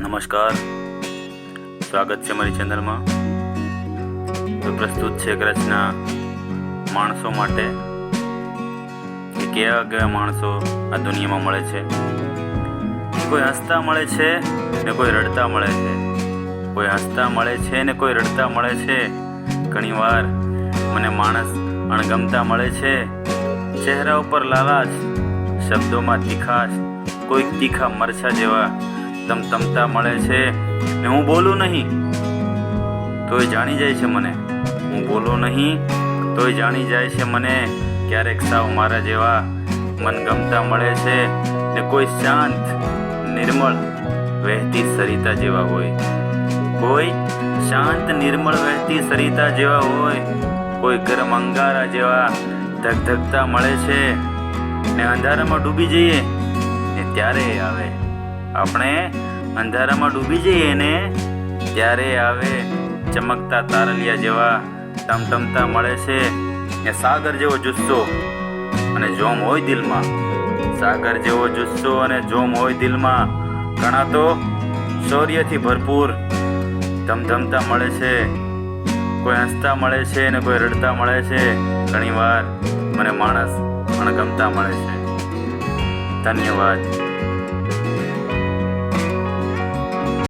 નમસ્કાર. સ્વાગત છે મારી ચેનલમાં. તો પ્રસ્તુત છે એક રચના માણસો માટે કે કેવા કેવા માણસો આ દુનિયામાં મળે છે. કોઈ હસતા મળે છે ને કોઈ રડતા મળે છે. કોઈ હસતા મળે છે ને કોઈ રડતા મળે છે. ઘણીવાર મને માણસ અણગમતા મળે છે. ચહેરા ઉપર લાલાશ, શબ્દોમાં તીખાશ, કોઈક તીખા મરછા જેવા તમતમતા મળે છે ને હું બોલું નહીં. તોય જાણી જાય છે મને. હું બોલું નહીં, તોય જાણી જાય છે મને. ક્યારેક સાવ મારા જેવા મનગમતા મળે છે ને કોઈ શાંત, નિર્મળ, વહેતી સરિતા જેવા હોય. કોઈ શાંત, નિર્મળ, વહેતી સરિતા જેવા હોય. કોઈ ગરમ અંગારા જેવા ધગધગતા મળે છે ને અંધારામાં ડૂબી જઈએ ને ત્યારે એ આવે. આપણે અંધારામાં ડૂબી જઈએ ને, ત્યારે આવે ચમકતા તારલિયા જેવા ટમટમતા મળે છે ને સાગર જેવો જુસ્સો અને જોમ હોય દિલમાં. સાગર જેવો જુસ્સો અને જોમ હોય દિલમાં. ઘણા તો શૌર્યથી ભરપૂર ધમધમતા મળે છે, કોઈ હસતા મળે છે ને કોઈ રડતા મળે છે. ઘણીવાર મને માણસ અણગમતા મળે છે. ધન્યવાદ.